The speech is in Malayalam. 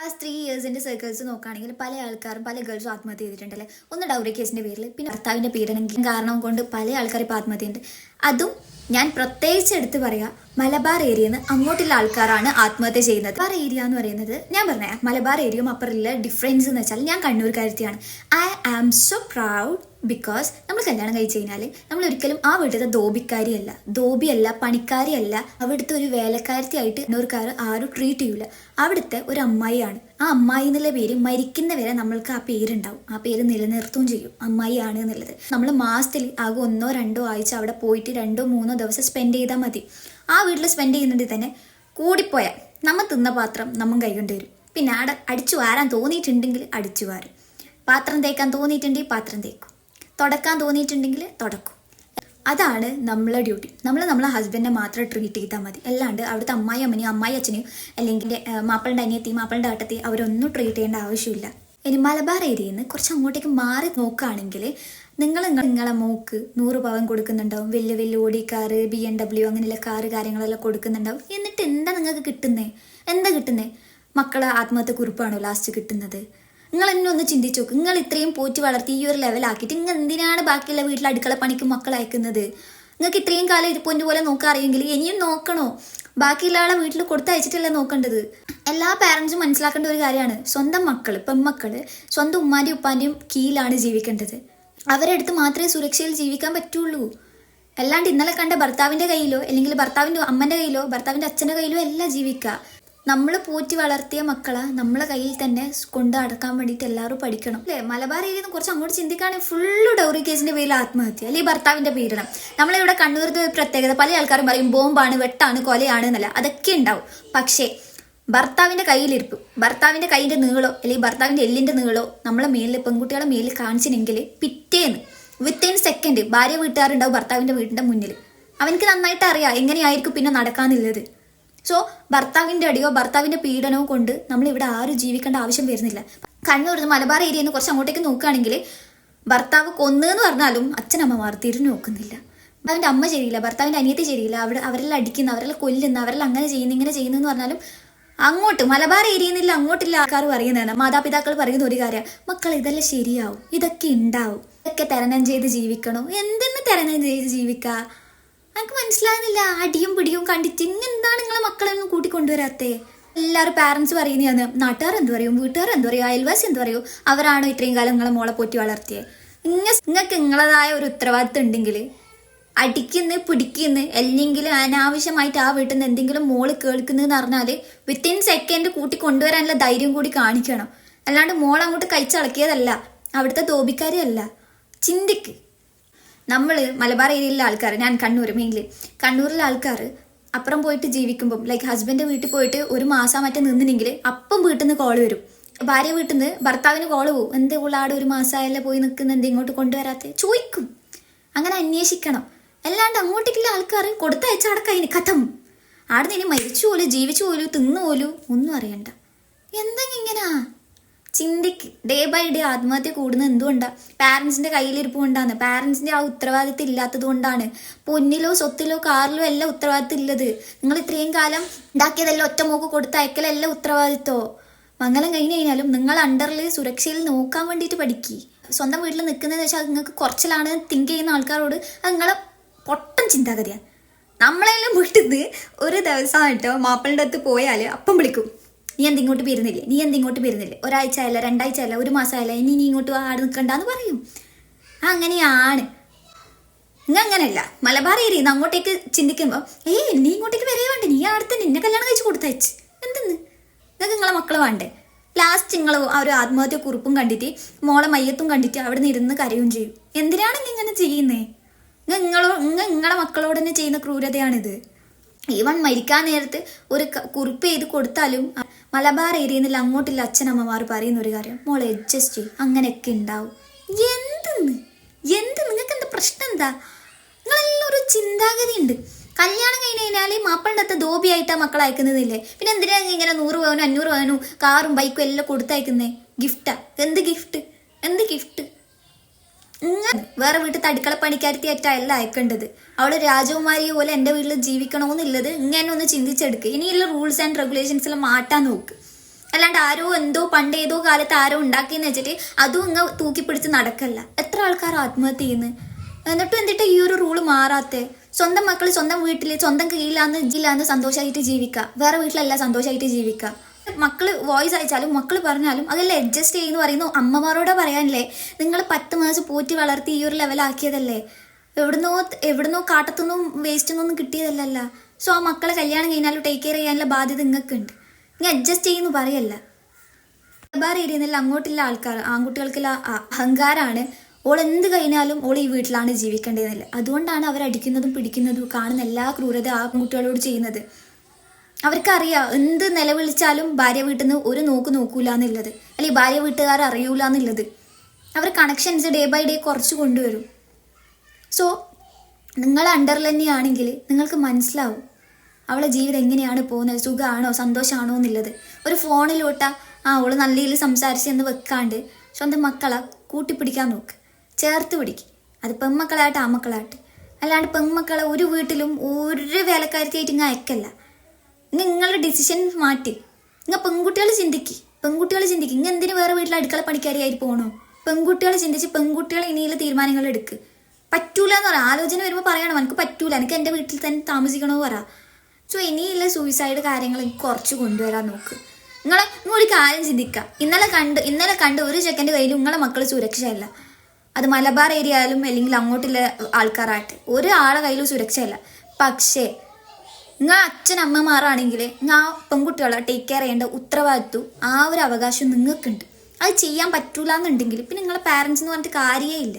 ആ ത്രീ ഇയേഴ്സിന്റെ സർക്കിൾസ് നോക്കുകയാണെങ്കിൽ പല ആൾക്കാരും പല ഗേൾസും ആത്മഹത്യ ചെയ്തിട്ടുണ്ടല്ലേ ഒന്ന് ഡൗറി കേസിന്റെ പേരിൽ പിന്നെ ഭർത്താവിന്റെ പീഡനം കാരണം കൊണ്ട് പല ആൾക്കാരും ഇപ്പോൾ ആത്മഹത്യ ഉണ്ട് അതും ഞാൻ പ്രത്യേകിച്ച് എടുത്തു പറയാ മലബാർ ഏരിയയിൽ നിന്ന് അങ്ങോട്ടുള്ള ആൾക്കാരാണ് ആത്മഹത്യ ചെയ്യുന്നത്. മലബാർ ഏരിയ എന്ന് പറയുന്നത് ഞാൻ പറഞ്ഞ മലബാർ ഏരിയയും അപ്പുറമുള്ള ഡിഫറൻസ് എന്ന് വെച്ചാൽ ഞാൻ കണ്ണൂർക്കാരത്തിയാണ് I am so proud because നമ്മൾ കല്യാണം കഴിച്ച് കഴിഞ്ഞാൽ നമ്മൾ ഒരിക്കലും ആ വീട്ടിലത്തെ ധോബിക്കാരിയല്ല ധോബിയല്ല പണിക്കാരിയല്ല. അവിടുത്തെ ഒരു വേലക്കാരത്തിയായിട്ട് കണ്ണൂർക്കാർ ആരും ട്രീറ്റ് ചെയ്യൂല. അവിടുത്തെ ഒരു അമ്മായിയാണ്. ആ അമ്മായി എന്നുള്ള പേര് മരിക്കുന്ന വരെ നമ്മൾക്ക് ആ പേരുണ്ടാവും. ആ പേര് നിലനിർത്തുകയും ചെയ്യും. അമ്മായി ആണ് എന്നുള്ളത്. നമ്മൾ മാസത്തിൽ ആകെ ഒന്നോ രണ്ടോ ആഴ്ച അവിടെ പോയിട്ട് രണ്ടോ മൂന്നോ ദിവസം സ്പെൻഡ് ചെയ്താൽ മതി. ആ വീട്ടിൽ സ്പെൻഡ് ചെയ്യുന്നുണ്ടെങ്കിൽ തന്നെ കൂടിപ്പോയാൽ നമ്മൾ തിന്ന പാത്രം നമ്മൾ കൈകൊണ്ട് വരും. പിന്നെ അട അടിച്ചു വാരാൻ തോന്നിയിട്ടുണ്ടെങ്കിൽ അടിച്ചു വാരും. പാത്രം തേക്കാൻ തോന്നിയിട്ടുണ്ടെങ്കിൽ പാത്രം തേക്കും. തുടക്കാൻ തോന്നിയിട്ടുണ്ടെങ്കിൽ തുടക്കും. അതാണ് നമ്മളെ ഡ്യൂട്ടി നമ്മൾ നമ്മളെ ഹസ്ബൻഡിനെ മാത്രം ട്രീറ്റ് ചെയ്താൽ മതി. അല്ലാണ്ട് അവിടുത്തെ അമ്മായി അമ്മനെയും അമ്മായി അച്ഛനെയും അല്ലെങ്കിൽ മാപ്പിളുടെ അനിയത്തി മാപ്പിളുടെ ആട്ടത്തി അവരൊന്നും ട്രീറ്റ് ചെയ്യേണ്ട ആവശ്യമില്ല. ഇനി മലബാർ ഏരിയയിൽ നിന്ന് കുറച്ച് അങ്ങോട്ടേക്ക് മാറി നോക്കുകയാണെങ്കിൽ നിങ്ങൾ നിങ്ങളെ മോക്ക് നൂറ് പവൻ കൊടുക്കുന്നുണ്ടാവും. വലിയ വലിയ ഓടി കാറ് ബി എം ഡബ്ല്യു അങ്ങനെയുള്ള കാറ് കാര്യങ്ങളെല്ലാം കൊടുക്കുന്നുണ്ടാവും. എന്നിട്ട് എന്താ നിങ്ങൾക്ക് കിട്ടുന്നത് എന്താ കിട്ടുന്നത് മക്കളെ ആത്മഹത്യ കുറിപ്പാണോ ലാസ്റ്റ് കിട്ടുന്നത്? നിങ്ങൾ എന്നെ ഒന്ന് ചിന്തിച്ചു നോക്ക്. നിങ്ങൾ ഇത്രയും പോറ്റി വളർത്തി ഈ ഒരു ലെവലാക്കിയിട്ട് നിങ്ങൾ എന്തിനാണ് ബാക്കിയുള്ള വീട്ടിൽ അടുക്കള പണിക്ക് മക്കൾ അയക്കുന്നത്? നിങ്ങൾക്ക് ഇത്രയും കാലം ഇത് പൊന്നു പോലെ നോക്കാൻ അറിയെങ്കിൽ ഇനിയും നോക്കണോ? ബാക്കിയുള്ള ആളെ വീട്ടിൽ കൊടുത്തയച്ചിട്ടല്ല നോക്കേണ്ടത്? എല്ലാ പാരൻസും മനസ്സിലാക്കേണ്ട ഒരു കാര്യമാണ്. സ്വന്തം മക്കൾ പെൺമക്കൾ സ്വന്തം ഉമ്മാന്റെയും ഉപ്പാന്റെയും കീഴിലാണ് ജീവിക്കേണ്ടത്. അവരെടുത്ത് മാത്രമേ സുരക്ഷയിൽ ജീവിക്കാൻ പറ്റുള്ളൂ. അല്ലാണ്ട് ഇന്നലെ കണ്ട ഭർത്താവിന്റെ കയ്യിലോ അല്ലെങ്കിൽ ഭർത്താവിന്റെ അമ്മന്റെ കയ്യിലോ ഭർത്താവിന്റെ അച്ഛന്റെ കയ്യിലോ എല്ലാം ജീവിക്കുക. നമ്മൾ പോറ്റി വളർത്തിയ മക്കളെ നമ്മളെ കയ്യിൽ തന്നെ കൊണ്ട് അടക്കാൻ വേണ്ടിയിട്ട് എല്ലാവരും പഠിക്കണം. അല്ലേ? മലബാർ നിന്ന് കുറച്ച് അങ്ങോട്ട് ചിന്തിക്കുകയാണെങ്കിൽ ഫുള്ള് ഡൗറി കേസിന്റെ പേരിൽ ആത്മഹത്യ അല്ലെങ്കിൽ ഭർത്താവിന്റെ പീഡനം. നമ്മളിവിടെ കണ്ണൂരിന്റെ ഒരു പ്രത്യേകത. പല ആൾക്കാരും പറയും ബോംബാണ് വെട്ടാണ് കൊലയാണ് എന്നല്ല. അതൊക്കെ ഉണ്ടാവും. പക്ഷേ ഭർത്താവിന്റെ കയ്യിലിരിപ്പ് ഭർത്താവിന്റെ കൈയിന്റെ നീളോ അല്ലെങ്കിൽ ഭർത്താവിന്റെ എല്ലിന്റെ നീളോ നമ്മളെ മേലിൽ പെൺകുട്ടികളെ മേലിൽ കാണിച്ചിനെങ്കിൽ പിറ്റേന്ന് വിത്തിൻ സെക്കൻഡ് ഭാര്യ വീട്ടുകാരുണ്ടാവും ഭർത്താവിന്റെ വീടിന്റെ മുന്നിൽ. അവനക്ക് നന്നായിട്ട് അറിയാം എങ്ങനെയായിരിക്കും പിന്നെ നടക്കാന്നുള്ളത്. സോ ഭർത്താവിന്റെ അടിയോ ഭർത്താവിന്റെ പീഡനവും കൊണ്ട് നമ്മൾ ഇവിടെ ആരും ജീവിക്കേണ്ട ആവശ്യം വരുന്നില്ല. കണ്ണൂർ മലബാർ ഏരിയയിൽ നിന്ന് കുറച്ച് അങ്ങോട്ടേക്ക് നോക്കുകയാണെങ്കിൽ ഭർത്താവ് കൊന്നെന്ന് പറഞ്ഞാലും അച്ഛനമ്മമാർ തിരിഞ്ഞു നോക്കുന്നില്ല. അവന്റെ അമ്മ ശരിയില്ല ഭർത്താവിന്റെ അനിയത്തി ശരിയില്ല അവിടെ അവരെല്ലാം അടിക്കുന്ന അവരെല്ലാം കൊല്ലുന്ന അവരെല്ലാം അങ്ങനെ ചെയ്യുന്ന ഇങ്ങനെ ചെയ്യുന്നു എന്ന് പറഞ്ഞാലും അങ്ങോട്ട് മലബാർ ഏരിയയിൽ അങ്ങോട്ടില്ല ആൾക്കാർ പറയുന്നതാണ് മാതാപിതാക്കൾ പറയുന്ന ഒരു കാര്യം മക്കൾ ഇതെല്ലാം ശരിയാവും ഇതൊക്കെ ഉണ്ടാവും ഇതൊക്കെ തരണം ചെയ്ത് ജീവിക്കണോ? എന്തെന്ന് തരണം ചെയ്ത് ജീവിക്കുക എനിക്ക് മനസ്സിലാകുന്നില്ല. അടിയും പിടിയും കണ്ടിട്ട് ഇങ്ങെന്താണ് നിങ്ങളെ മക്കളെ ഒന്നും കൂട്ടിക്കൊണ്ടുവരാത്തേ? എല്ലാവരും പാരന്റ്സ് പറയുന്നതാണ് നാട്ടുകാർ എന്ത് പറയും? വീട്ടുകാർ എന്ത് പറയും? അയൽവാസി എന്ത് പറയും? അവരാണോ ഇത്രയും കാലം നിങ്ങളെ മോളെ പോറ്റി വളർത്തിയത് ഇങ്ങ നിങ്ങൾക്ക് നിങ്ങളതായ ഒരു ഉത്തരവാദിത്തം ഉണ്ടെങ്കിൽ അടിക്കുന്നു പിടിക്കുന്നു അല്ലെങ്കിൽ അനാവശ്യമായിട്ട് ആ വീട്ടിൽ നിന്ന് എന്തെങ്കിലും മോൾ കേൾക്കുന്നതെന്ന് പറഞ്ഞാൽ വിത്തിൻ സെക്കൻഡ് കൂട്ടി കൊണ്ടുവരാനുള്ള ധൈര്യം കൂടി കാണിക്കണം. അല്ലാണ്ട് മോൾ അങ്ങോട്ട് കഴിച്ചളക്കിയതല്ല അവിടുത്തെ തോപിക്കാരിയല്ല ചിന്തിക്ക്. നമ്മൾ മലബാർ ഏരിയയിലെ ആൾക്കാർ ഞാൻ കണ്ണൂർ മെയിൻലി കണ്ണൂരിലെ ആൾക്കാർ അപ്പുറം പോയിട്ട് ജീവിക്കുമ്പം ലൈക്ക് ഹസ്ബൻഡ് വീട്ടിൽ പോയിട്ട് ഒരു മാസം മറ്റേ നിന്നിനെങ്കിൽ അപ്പം വീട്ടിൽ നിന്ന് കോൾ വരും. ഭാര്യ വീട്ടിൽ നിന്ന് ഭർത്താവിന് കോൾ പോകും എന്ത് ഉള്ളാട് ഒരു മാസമായല്ലേ പോയി നിൽക്കുന്ന എന്ത് ഇങ്ങോട്ട് കൊണ്ടുവരാത്ത? ചോദിക്കും. അങ്ങനെ അന്വേഷിക്കണം. അല്ലാണ്ട് അങ്ങോട്ടേക്കുള്ള ആൾക്കാർ കൊടുത്തയച്ച അടക്കതിന് കഥം. ആടെ ഇനി മരിച്ചു പോലും ജീവിച്ചു പോലും തിന്നു പോലും ഒന്നും അറിയണ്ട. എന്തെങ്കിലും ഇങ്ങനാ? ചിന്തിക്ക് ഡേ ബൈ ഡേ ആത്മഹത്യ കൂടുന്നത് എന്തുകൊണ്ടാണ് പാരന്റ്സിന്റെ കയ്യിലിരിപ്പ് കൊണ്ടാണ്. പാരന്റ്സിന്റെ ആ ഉത്തരവാദിത്തം ഇല്ലാത്തത് കൊണ്ടാണ്. പൊന്നിലോ സ്വത്തിലോ കാറിലോ എല്ലാം ഉത്തരവാദിത്തം ഇല്ലത്. നിങ്ങൾ ഇത്രയും കാലം ഒറ്റ ഒറ്റമോക്ക് കൊടുത്ത അയക്കലെല്ലാം ഉത്തരവാദിത്തോ? മംഗലം കഴിഞ്ഞ് കഴിഞ്ഞാലും നിങ്ങൾ അണ്ടറിൽ സുരക്ഷയിൽ നോക്കാൻ വേണ്ടിയിട്ട് പഠിക്കി. സ്വന്തം വീട്ടിൽ നിൽക്കുന്നതെന്ന് വെച്ചാൽ നിങ്ങൾക്ക് കുറച്ചിലാണ് തിങ്ക് ചെയ്യുന്ന ആൾക്കാരോട് അത് നിങ്ങളെ പൊട്ടൻ ചിന്താഗതിയാണ് നമ്മളെല്ലാം നിന്ന് ഒരു ദിവസമായിട്ടോ മാപ്പിളിന്റെ അടുത്ത് പോയാൽ അപ്പം വിളിക്കും. നീ എന്തിങ്ങോട്ട് വരുന്നില്ലേ നീ എന്തിങ്ങോട്ട് വരുന്നില്ലേ ഒരാഴ്ച ആയല്ല രണ്ടാഴ്ച ആയല്ല ഒരു മാസമായല്ല ഇനി നീ ഇങ്ങോട്ട് ആട് നിൽക്കണ്ടെന്ന് പറയും. അങ്ങനെയാണ്. നിങ്ങൾ അങ്ങനെയല്ല. മലബാർ ഏരിയ അങ്ങോട്ടേക്ക് ചിന്തിക്കുമ്പോൾ ഏയ് നീ ഇങ്ങോട്ടേക്ക് വരേ വേണ്ട. നീ അടുത്ത് നിന്നെ കല്യാണം കഴിച്ച് കൊടുത്തയച്ച് എന്തെന്ന്? നിങ്ങൾക്ക് നിങ്ങളെ മക്കൾ വേണ്ടേ? ലാസ്റ്റ് നിങ്ങൾ ആ ഒരു ആത്മഹത്യ കുറിപ്പും കണ്ടിട്ട് മോളെ മയ്യത്തും കണ്ടിട്ട് അവിടെ നിന്ന് ഇരുന്ന് കരയും ചെയ്യും. എന്തിനാണ് നീ ഇങ്ങനെ ചെയ്യുന്നേ? നിങ്ങളോ നിങ്ങൾ നിങ്ങളെ മക്കളോട് തന്നെ ചെയ്യുന്ന ക്രൂരതയാണിത്. ഈവൻ മരിക്കാൻ നേരത്ത് ഒരു കുറിപ്പ് ചെയ്ത് കൊടുത്താലും മലബാർ ഏരിയയിൽ നിന്ന് അങ്ങോട്ടില്ല അച്ഛനമ്മമാർ പറയുന്ന ഒരു കാര്യം മോളെ അഡ്ജസ്റ്റ് ചെയ്യും. അങ്ങനെയൊക്കെ ഉണ്ടാവും. എന്തെന്ന്? എന്ത്? നിങ്ങൾക്ക് എന്താ പ്രശ്നം എന്താ? നിങ്ങളെല്ലാം ഒരു ചിന്താഗതി ഉണ്ട് കല്യാണം കഴിഞ്ഞ് കഴിഞ്ഞാൽ ഈ മാപ്പിളിന്റെ അത്ത ധോബിയായിട്ടാ മക്കൾ അയക്കുന്നതില്ലേ? പിന്നെ എന്തിനാ ഇങ്ങനെ നൂറ് പവനും അഞ്ഞൂറ് പവനും കാറും ബൈക്കും എല്ലാം കൊടുത്തയക്കുന്നേ? ഗിഫ്റ്റാ എന്ത് ഗിഫ്റ്റ് എന്ത് ഗിഫ്റ്റ് വേറെ വീട്ടിൽ അടുക്കള പണിക്കാരത്തിയായിട്ടല്ല അയക്കേണ്ടത്. അവൾ രാജകുമാരിയെ പോലെ എന്റെ വീട്ടിൽ ജീവിക്കണമെന്നുള്ളത് ഇങ്ങനെ ഒന്ന് ചിന്തിച്ചെടുക്ക്. ഇനിയുള്ള റൂൾസ് ആൻഡ് റെഗുലേഷൻസ് എല്ലാം മാറ്റാൻ നോക്ക്. അല്ലാണ്ട് ആരോ എന്തോ പണ്ട് ഏതോ കാലത്ത് ആരോ ഉണ്ടാക്കിയെന്ന് വെച്ചിട്ട് അതും ഇങ്ങ തൂക്കി പിടിച്ച് നടക്കല്ല. എത്ര ആൾക്കാർ ആത്മഹത്യ ചെയ്യുന്നു? എന്നിട്ടും എന്നിട്ട് ഈ ഒരു റൂൾ മാറാത്ത? സ്വന്തം മക്കൾ സ്വന്തം വീട്ടിൽ സ്വന്തം കീഴിലാന്ന് ജില്ലാന്ന് സന്തോഷമായിട്ട് ജീവിക്കുക വേറെ വീട്ടിലല്ല സന്തോഷമായിട്ട് ജീവിക്കുക മക്കൾ വോയിസ് അയച്ചാലും മക്കൾ പറഞ്ഞാലും അതെല്ലാം അഡ്ജസ്റ്റ് ചെയ്യുന്നു പറയുന്നു അമ്മമാരോട് പറയാനില്ലേ നിങ്ങൾ പത്ത് മാസം പോറ്റി വളർത്തി ഈ ഒരു ലെവലാക്കിയതല്ലേ എവിടുന്നോ എവിടുന്നോ കാട്ടത്തുനിന്നും വേസ്റ്റ് ഒന്നും കിട്ടിയതല്ലല്ല. സോ ആ മക്കളെ കല്യാണം കഴിഞ്ഞാലും ടേക്ക് കെയർ ചെയ്യാനുള്ള ബാധ്യത നിങ്ങൾക്കുണ്ട്. നിങ്ങൾ അഡ്ജസ്റ്റ് ചെയ്യുന്നു പറയല്ല. മലബാർ ഏരിയയിൽ നിന്നുള്ള അങ്ങോട്ടുള്ള ആൾക്കാർ ആൺകുട്ടികൾക്കുള്ള അഹങ്കാരമാണ് ഓൾ എന്ത് കഴിഞ്ഞാലും ഓൾ ഈ വീട്ടിലാണ് ജീവിക്കേണ്ടതെന്നല്ല. അതുകൊണ്ടാണ് അവർ അടിക്കുന്നതും പിടിക്കുന്നതും കാണുന്ന എല്ലാ ക്രൂരത ആ കുട്ടികളോട് ചെയ്യുന്നത്. അവർക്കറിയാം എന്ത് നിലവിളിച്ചാലും ഭാര്യ വീട്ടിൽ നിന്ന് ഒരു നോക്ക് നോക്കൂല എന്നുള്ളത്. അല്ലെങ്കിൽ ഭാര്യ വീട്ടുകാർ അറിയൂല എന്നുള്ളത്. അവർ കണക്ഷൻസ് ഡേ ബൈ ഡേ കുറച്ച് കൊണ്ടുവരും. സോ നിങ്ങൾ അണ്ടറിൽ തന്നെയാണെങ്കിൽ നിങ്ങൾക്ക് മനസ്സിലാവും അവളെ ജീവിതം എങ്ങനെയാണ് പോകുന്നത്. സുഖമാണോ സന്തോഷമാണോ എന്നുള്ളത്. ഒരു ഫോണിലോട്ട ആ അവൾ നല്ല രീതിയിൽ സംസാരിച്ചെന്ന് വെക്കാണ്ട് സ്വന്തം മക്കളെ കൂട്ടിപ്പിടിക്കാൻ നോക്ക്. ചേർത്ത് പിടിക്ക്. അത് പെൺമക്കളായിട്ട് ആമക്കളായിട്ട് അല്ലാണ്ട് പെൺമക്കളെ ഒരു വീട്ടിലും ഒരു വേലക്കാരത്തിയായിട്ട് ഇങ്ങനെ അയക്കല്ല. നിങ്ങളുടെ ഡിസിഷൻ മാറ്റി. നിങ്ങൾ പെൺകുട്ടികൾ ചിന്തിക്ക്. പെൺകുട്ടികൾ ചിന്തിക്ക്. നിങ്ങൾ എന്തിനു വേറെ വീട്ടിൽ അടുക്കള പണിക്കാരിയായി പോകണോ പെൺകുട്ടികൾ ചിന്തിച്ച് പെൺകുട്ടികൾ ഇനിയുള്ള തീരുമാനങ്ങൾ എടുക്ക്. പറ്റൂല എന്ന് പറയാം ആലോചന വരുമ്പോൾ പറയണം. എനിക്ക് പറ്റൂല. എനിക്ക് എന്റെ വീട്ടിൽ തന്നെ താമസിക്കണോ പറ. സോ ഇനിയുള്ള സൂയിസൈഡ് കാര്യങ്ങൾ കുറച്ച് കൊണ്ടുവരാൻ നോക്ക്. നിങ്ങളെ ഒരു കാര്യം ചിന്തിക്കുക ഇന്നലെ കണ്ട് ഇന്നലെ കണ്ട് ഒരു സെക്കൻഡ് കയ്യിൽ നിങ്ങളെ മക്കൾ സുരക്ഷയല്ല. അത് മലബാർ ഏരിയ ആയാലും അല്ലെങ്കിൽ അങ്ങോട്ടുള്ള ആൾക്കാരായിട്ട്. ഒരാളെ കയ്യിലും സുരക്ഷയല്ല. പക്ഷേ നിങ്ങൾ അച്ഛനമ്മമാരാണെങ്കിൽ ആ പെൺകുട്ടികളെ ടേക്ക് കെയർ ചെയ്യേണ്ട ഉത്തരവാദിത്വം ആ ഒരു അവകാശം നിങ്ങൾക്കുണ്ട്. അത് ചെയ്യാൻ പറ്റൂല എന്നുണ്ടെങ്കിൽ പിന്നെ നിങ്ങളെ പാരൻസ് എന്ന് പറഞ്ഞിട്ട് കാര്യമേ ഇല്ല.